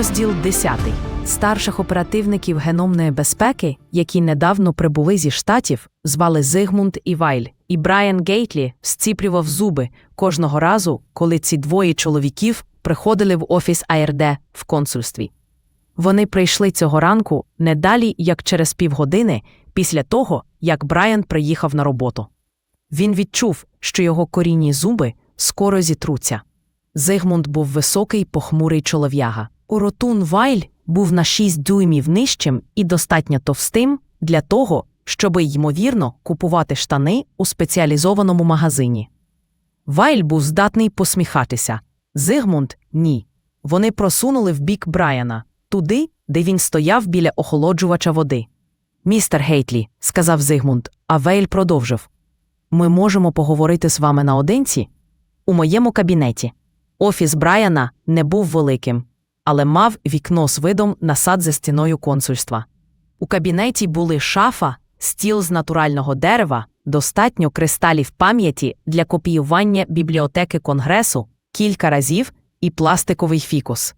Розділ 10. Старших оперативників геномної безпеки, які недавно прибули зі штатів, звали Зигмунд і Вайль, і Брайан Гейтлі зціплював зуби кожного разу, коли ці двоє чоловіків приходили в офіс АРД в консульстві. Вони прийшли цього ранку не далі, як через півгодини після того, як Брайан приїхав на роботу. Він відчув, що його корінні зуби скоро зітруться. Зигмунд був високий, похмурий чолов'яга. Уротун Вайль був на шість дюймів нижчим і достатньо товстим для того, щоби, ймовірно, купувати штани у спеціалізованому магазині. Вайль був здатний посміхатися. Зигмунд ні. Вони просунули в бік Брайана, туди, де він стояв біля охолоджувача води. Містер Гейтлі, сказав Зигмунд, а Вейль продовжив. Ми можемо поговорити з вами наодинці? У моєму кабінеті. Офіс Брайана не був великим, але мав вікно з видом на сад за стіною консульства. У кабінеті були шафа, стіл з натурального дерева, достатньо кристалів пам'яті для копіювання бібліотеки конгресу кілька разів і пластиковий фікус.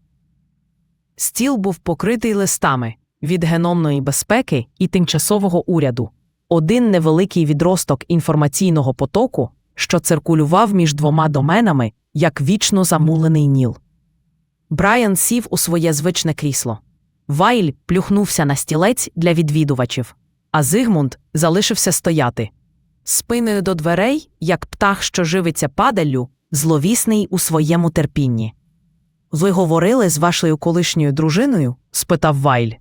Стіл був покритий листами від геномної безпеки і тимчасового уряду, один невеликий відросток інформаційного потоку, що циркулював між двома доменами, як вічно замулений ніл. Брайан сів у своє звичне крісло. Вайль плюхнувся на стілець для відвідувачів, а Зигмунд залишився стояти. Спиною до дверей, як птах, що живиться падаллю, зловісний у своєму терпінні. Ви говорили з вашою колишньою дружиною? спитав Вайль.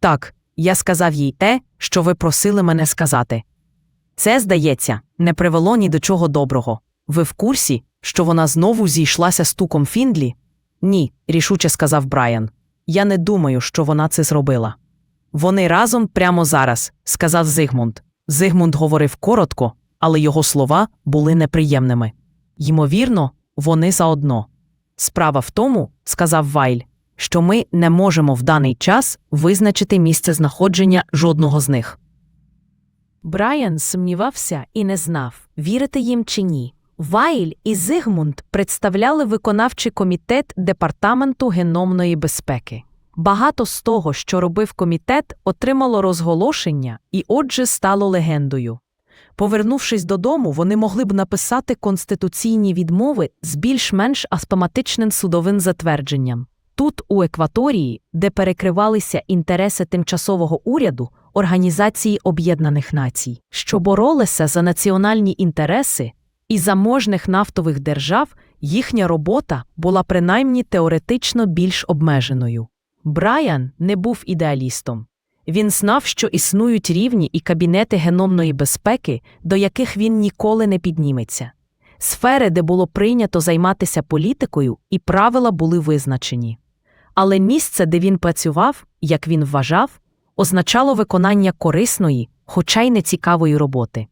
Так, я сказав їй те, що ви просили мене сказати. Це, здається, не привело ні до чого доброго. Ви в курсі, що вона знову зійшлася з туком Фіндлі? Ні, рішуче сказав Брайан. Я не думаю, що вона це зробила. Вони разом прямо зараз, сказав Зигмунд. Зигмунд говорив коротко, але його слова були неприємними. Ймовірно, вони заодно. Справа в тому, сказав Вайль, що ми не можемо в даний час визначити місце знаходження жодного з них. Брайан сумнівався і не знав, вірити їм чи ні. Вайль і Зигмунд представляли виконавчий комітет Департаменту геномної безпеки. Багато з того, що робив комітет, отримало розголошення і отже стало легендою. Повернувшись додому, вони могли б написати конституційні відмови з більш-менш автоматичним судовим затвердженням. Тут, у Екваторії, де перекривалися інтереси тимчасового уряду, Організації Об'єднаних Націй, що боролися за національні інтереси і заможних нафтових держав, їхня робота була принаймні теоретично більш обмеженою. Брайан не був ідеалістом. Він знав, що існують рівні і кабінети геномної безпеки, до яких він ніколи не підніметься. Сфери, де було прийнято займатися політикою, і правила були визначені. Але місце, де він працював, як він вважав, означало виконання корисної, хоча й нецікавої роботи.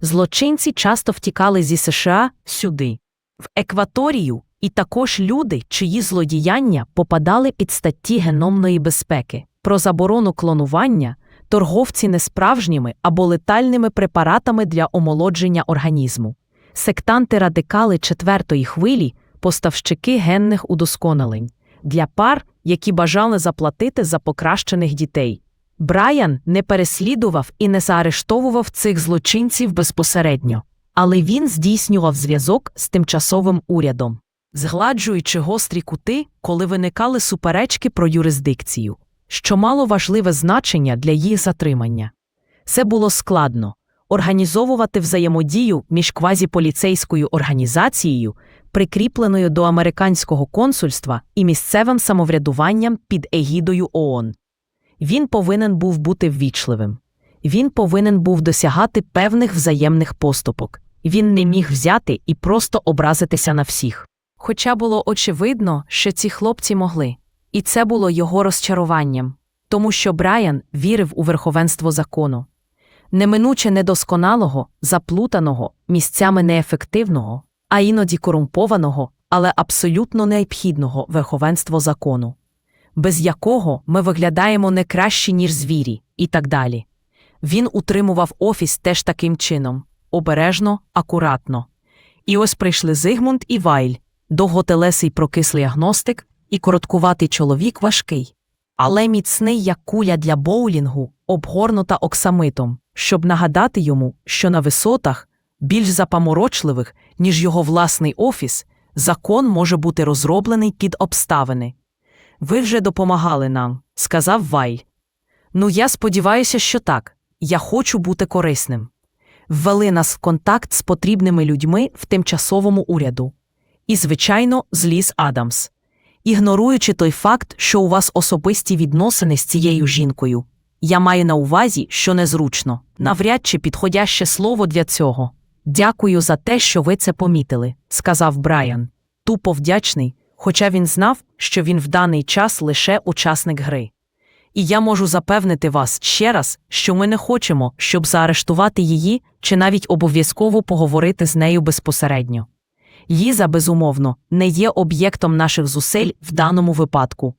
Злочинці часто втікали зі США сюди, в Екваторію, і також люди, чиї злодіяння попадали під статті геномної безпеки. Про заборону клонування, торговці несправжніми або летальними препаратами для омолодження організму, сектанти радикали четвертої хвилі, поставщики генних удосконалень. Для пар, які бажали заплатити за покращених дітей. Брайан не переслідував і не заарештовував цих злочинців безпосередньо, але він здійснював зв'язок з тимчасовим урядом, згладжуючи гострі кути, коли виникали суперечки про юрисдикцію, що мало важливе значення для їх затримання. Це було складно організовувати взаємодію між квазіполіцейською організацією, прикріпленою до американського консульства і місцевим самоврядуванням під егідою ООН. Він повинен був бути ввічливим. Він повинен був досягати певних взаємних поступок. Він не міг взяти і просто образитися на всіх. Хоча було очевидно, що ці хлопці могли, і це було його розчаруванням, тому що Брайан вірив у верховенство закону. Неминуче недосконалого, заплутаного, місцями неефективного, а іноді корумпованого, але абсолютно необхідного верховенство закону без якого ми виглядаємо не краще, ніж звірі, і так далі. Він утримував офіс теж таким чином обережно, акуратно. І ось прийшли Зигмунд і Вайль, довготелесий прокислий агностик, і короткуватий чоловік важкий, але міцний, як куля для боулінгу, обгорнута оксамитом, щоб нагадати йому, що на висотах, більш запаморочливих, ніж його власний офіс, закон може бути розроблений під обставини. Ви вже допомагали нам, сказав Вайль. Ну, я сподіваюся, що так. Я хочу бути корисним. Ввели нас в контакт з потрібними людьми в тимчасовому уряду. І, звичайно, зліз Адамс. Ігноруючи той факт, що у вас особисті відносини з цією жінкою. Я маю на увазі, що незручно, навряд чи підходяще слово для цього. Дякую за те, що ви це помітили, сказав Брайан. Тупо вдячний, хоча він знав, що він в даний час лише учасник гри. І я можу запевнити вас ще раз, що ми не хочемо, щоб заарештувати її чи навіть обов'язково поговорити з нею безпосередньо. Ліза, безумовно, не є об'єктом наших зусиль в даному випадку.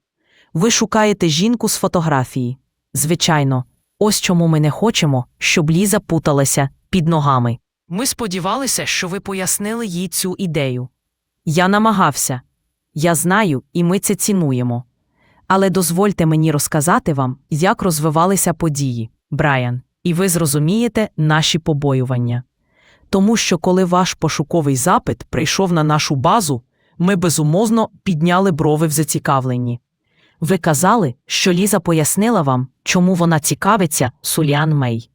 Ви шукаєте жінку з фотографії. Звичайно, ось чому ми не хочемо, щоб Ліза путалася під ногами. Ми сподівалися, що ви пояснили їй цю ідею. Я намагався. Я знаю, і ми це цінуємо. Але дозвольте мені розказати вам, як розвивалися події, Брайан, і ви зрозумієте наші побоювання. Тому що коли ваш пошуковий запит прийшов на нашу базу, ми безумовно підняли брови в зацікавленні. Ви казали, що Ліза пояснила вам, чому вона цікавиться Суліан Мей.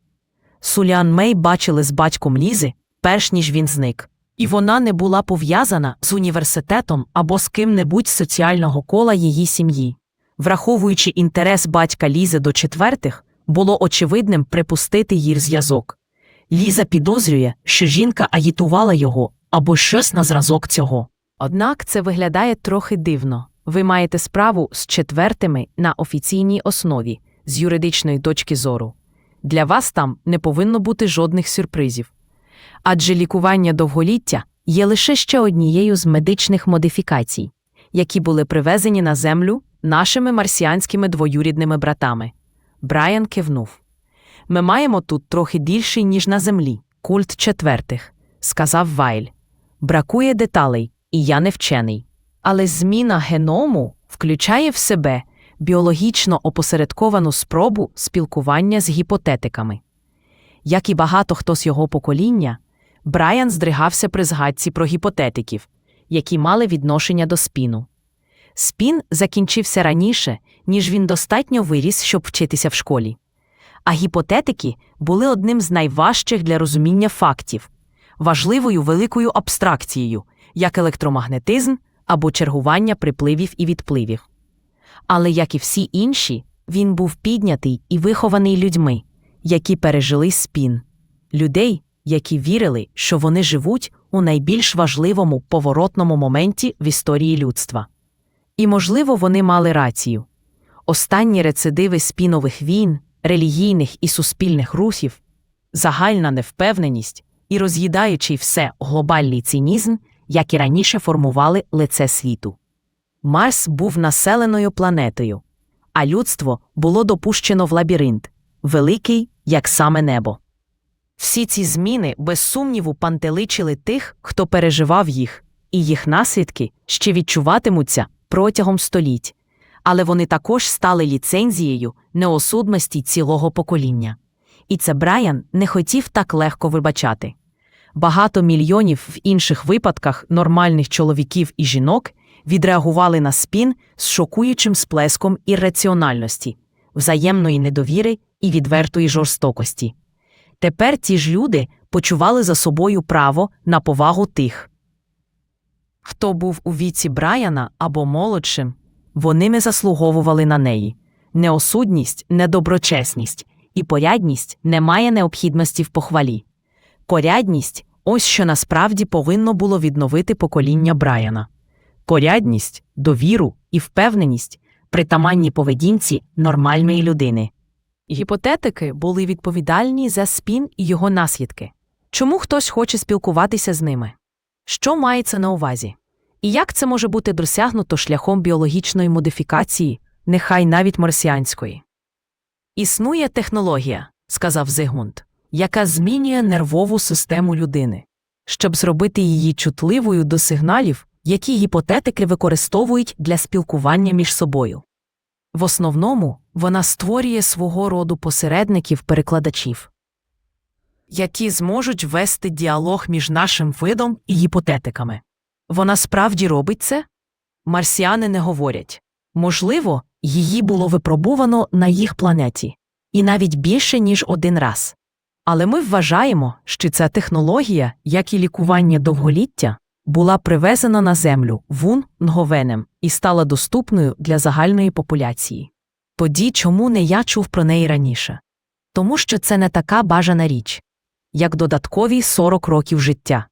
Суліан Мей бачили з батьком Лізи, перш ніж він зник. І вона не була пов'язана з університетом або з ким-небудь з соціального кола її сім'ї. Враховуючи інтерес батька Лізи до четвертих, було очевидним припустити їх зв'язок. Ліза підозрює, що жінка агітувала його або щось на зразок цього. Однак це виглядає трохи дивно. Ви маєте справу з четвертими на офіційній основі, з юридичної точки зору. Для вас там не повинно бути жодних сюрпризів. Адже лікування довголіття є лише ще однією з медичних модифікацій, які були привезені на землю нашими марсіанськими двоюрідними братами. Брайан кивнув. Ми маємо тут трохи більший, ніж на землі, культ четвертих, сказав Вайль. Бракує деталей, і я не вчений. Але зміна геному включає в себе біологічно опосередковану спробу спілкування з гіпотетиками. Як і багато хто з його покоління, Брайан здригався при згадці про гіпотетиків, які мали відношення до спіну. Спін закінчився раніше, ніж він достатньо виріс, щоб вчитися в школі. А гіпотетики були одним з найважчих для розуміння фактів, важливою великою абстракцією, як електромагнетизм або чергування припливів і відпливів. Але, як і всі інші, він був піднятий і вихований людьми, які пережили спін, людей, які вірили, що вони живуть у найбільш важливому поворотному моменті в історії людства. І, можливо, вони мали рацію. Останні рецидиви спінових війн, релігійних і суспільних рухів, загальна невпевненість і роз'їдаючий все глобальний цинізм, як і раніше формували лице світу. Марс був населеною планетою, а людство було допущено в лабіринт, великий, як саме небо. Всі ці зміни, без сумніву, пантеличили тих, хто переживав їх, і їх наслідки ще відчуватимуться протягом століть, але вони також стали ліцензією неосудності цілого покоління. І це Брайан не хотів так легко вибачати. Багато мільйонів в інших випадках нормальних чоловіків і жінок відреагували на спін з шокуючим сплеском ірраціональності, взаємної недовіри і відвертої жорстокості. Тепер ті ж люди почували за собою право на повагу тих, хто був у віці Брайана або молодшим, вони не заслуговували на неї. Неосудність, недоброчесність і порядність не має необхідності в похвалі. Порядність ось що насправді повинно було відновити покоління Брайана. Порядність, довіру і впевненість притаманні поведінці нормальної людини. Гіпотетики були відповідальні за спін і його наслідки. Чому хтось хоче спілкуватися з ними? Що мається на увазі? І як це може бути досягнуто шляхом біологічної модифікації, нехай навіть марсіанської? Існує технологія, сказав Зигмунд, яка змінює нервову систему людини. Щоб зробити її чутливою до сигналів, які гіпотетики використовують для спілкування між собою. В основному вона створює свого роду посередників-перекладачів, які зможуть вести діалог між нашим видом і гіпотетиками. Вона справді робить це? Марсіани не говорять. Можливо, її було випробувано на їх планеті, і навіть більше, ніж один раз. Але ми вважаємо, що ця технологія, як і лікування довголіття, була привезена на землю вун нговенем і стала доступною для загальної популяції. Тоді чому не я чув про неї раніше? Тому що це не така бажана річ, як додаткові 40 років життя.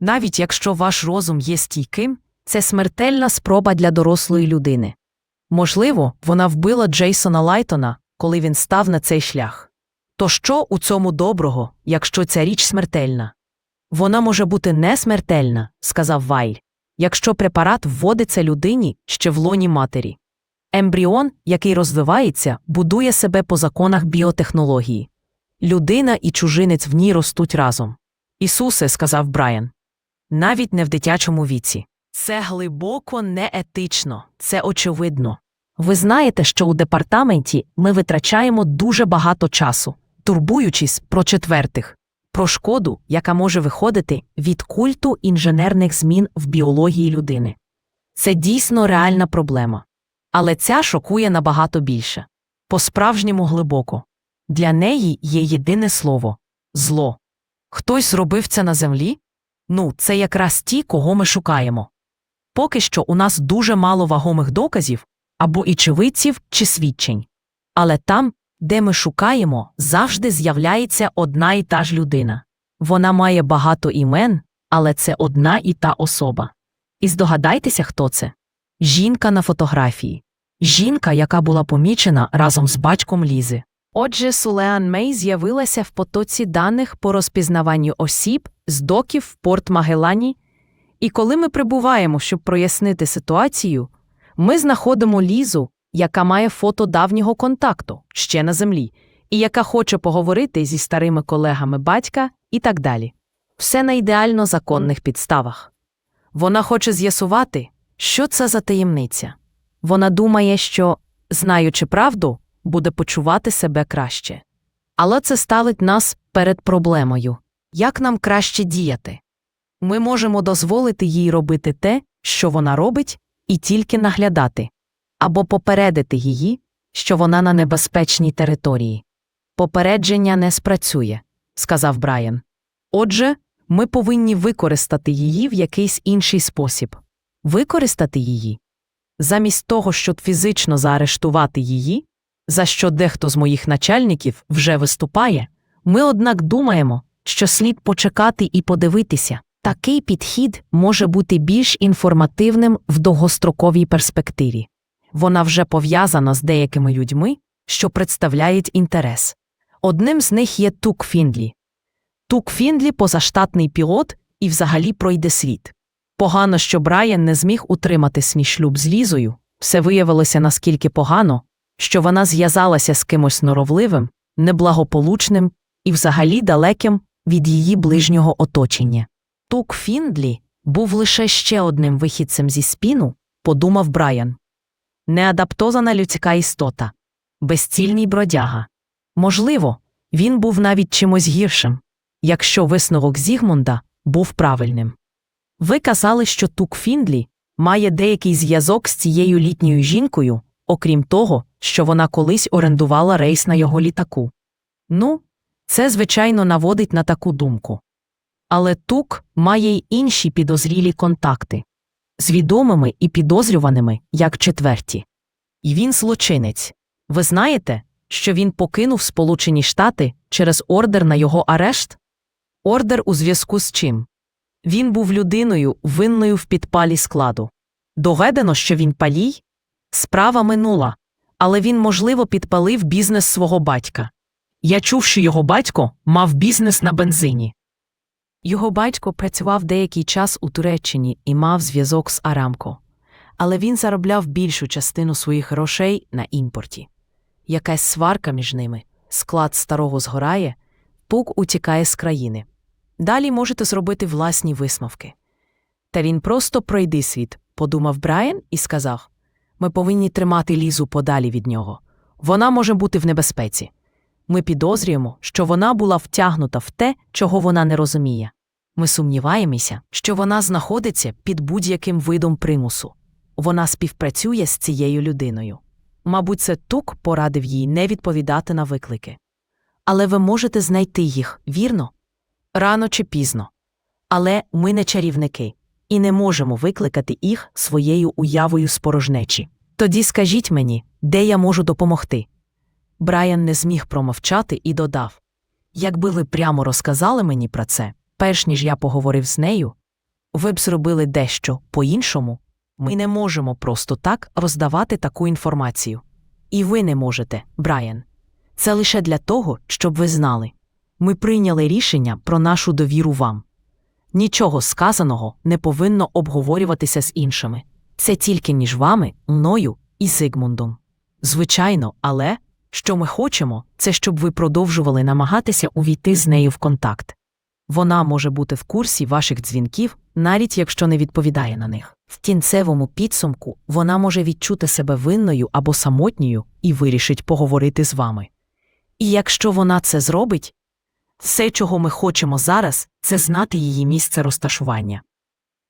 Навіть якщо ваш розум є стійким, це смертельна спроба для дорослої людини. Можливо, вона вбила Джейсона Лайтона, коли він став на цей шлях. То що у цьому доброго, якщо ця річ смертельна? Вона може бути не смертельна, сказав Вайль, якщо препарат вводиться людині ще в лоні матері. Ембріон, який розвивається, будує себе по законах біотехнології. Людина і чужинець в ній ростуть разом. Ісусе, сказав Брайан. Навіть не в дитячому віці. Це глибоко неетично, це очевидно. Ви знаєте, що у департаменті ми витрачаємо дуже багато часу, турбуючись про четвертих, про шкоду, яка може виходити від культу інженерних змін в біології людини. Це дійсно реальна проблема. Але ця шокує набагато більше. По-справжньому глибоко. Для неї є єдине слово зло. Хтось зробив це на землі? Ну, це якраз ті, кого ми шукаємо. Поки що у нас дуже мало вагомих доказів або очевидців чи свідчень. Але там, де ми шукаємо, завжди з'являється одна і та ж людина. Вона має багато імен, але це одна і та особа. І здогадайтеся, хто це? Жінка на фотографії. Жінка, яка була помічена разом з батьком Лізи. Отже, Сулеан Мей з'явилася в потоці даних по розпізнаванню осіб з доків в Порт Магелані, і коли ми прибуваємо, щоб прояснити ситуацію, ми знаходимо Лізу, яка має фото давнього контакту ще на землі, і яка хоче поговорити зі старими колегами батька і так далі. Все на ідеально законних підставах. Вона хоче з'ясувати, що це за таємниця. Вона думає, що, знаючи правду, буде почувати себе краще. Але це ставить нас перед проблемою як нам краще діяти. Ми можемо дозволити їй робити те, що вона робить, і тільки наглядати, або попередити її, що вона на небезпечній території. Попередження не спрацює, сказав Брайан. Отже, ми повинні використати її в якийсь інший спосіб. Використати її. Замість того, щоб фізично заарештувати її, за що дехто з моїх начальників вже виступає, ми, однак, думаємо, що слід почекати і подивитися. Такий підхід може бути більш інформативним в довгостроковій перспективі. Вона вже пов'язана з деякими людьми, що представляють інтерес. Одним з них є Тук Фіндлі. Тук Фіндлі позаштатний пілот і взагалі пройде світ. Погано, що Брайан не зміг утримати свій шлюб з Лізою, все виявилося наскільки погано, що вона зв'язалася з кимось норовливим, неблагополучним і взагалі далеким від її ближнього оточення. Тук Фіндлі був лише ще одним вихідцем зі спіну, подумав Брайан. Неадаптована людська істота, безцільний бродяга. Можливо, він був навіть чимось гіршим, якщо висновок Зігмунда був правильним. Ви казали, що Тук Фіндлі має деякий зв'язок з цією літньою жінкою, окрім того, що вона колись орендувала рейс на його літаку. Ну, це, звичайно, наводить на таку думку. Але Тук має й інші підозрілі контакти з відомими і підозрюваними, як четверті. І він злочинець. Ви знаєте, що він покинув Сполучені Штати через ордер на його арешт? Ордер у зв'язку з чим? Він був людиною, винною в підпалі складу. Доведено, що він палій? Справа минула, але він, можливо, підпалив бізнес свого батька. Я чув, що його батько мав бізнес на бензині. Його батько працював деякий час у Туреччині і мав зв'язок з Арамко, але він заробляв більшу частину своїх грошей на імпорті. Якась сварка між ними, склад старого згорає, пук утікає з країни. Далі можете зробити власні висновки. Та він просто пройди світ, подумав Брайан і сказав: Ми повинні тримати лізу подалі від нього. Вона може бути в небезпеці. Ми підозрюємо, що вона була втягнута в те, чого вона не розуміє. Ми сумніваємося, що вона знаходиться під будь-яким видом примусу. Вона співпрацює з цією людиною. Мабуть, це тук порадив їй не відповідати на виклики. Але ви можете знайти їх, вірно? Рано чи пізно. Але ми не чарівники і не можемо викликати їх своєю уявою з порожнечі. Тоді скажіть мені, де я можу допомогти. Брайан не зміг промовчати і додав Якби ви прямо розказали мені про це, перш ніж я поговорив з нею, ви б зробили дещо по-іншому. Ми не можемо просто так роздавати таку інформацію. І ви не можете, Брайан. Це лише для того, щоб ви знали. Ми прийняли рішення про нашу довіру вам. Нічого сказаного не повинно обговорюватися з іншими. Це тільки між вами, мною і Зигмундом. Звичайно, але що ми хочемо, це щоб ви продовжували намагатися увійти з нею в контакт. Вона може бути в курсі ваших дзвінків, навіть якщо не відповідає на них. В кінцевому підсумку вона може відчути себе винною або самотньою і вирішить поговорити з вами. І якщо вона це зробить, все, чого ми хочемо зараз, це знати її місце розташування.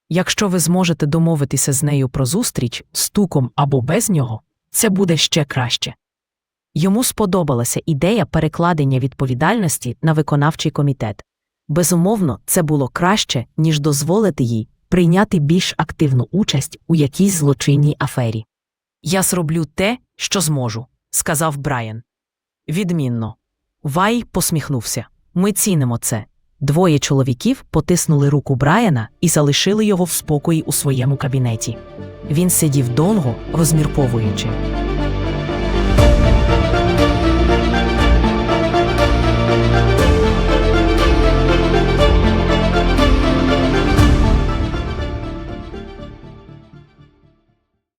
Якщо ви зможете домовитися з нею про зустріч стуком або без нього, це буде ще краще. Йому сподобалася ідея перекладення відповідальності на виконавчий комітет. Безумовно, це було краще, ніж дозволити їй прийняти більш активну участь у якійсь злочинній афері. Я зроблю те, що зможу, сказав Брайан. Відмінно. Вай посміхнувся. Ми цінимо це. Двоє чоловіків потиснули руку Брайана і залишили його в спокої у своєму кабінеті. Він сидів довго, розмірковуючи.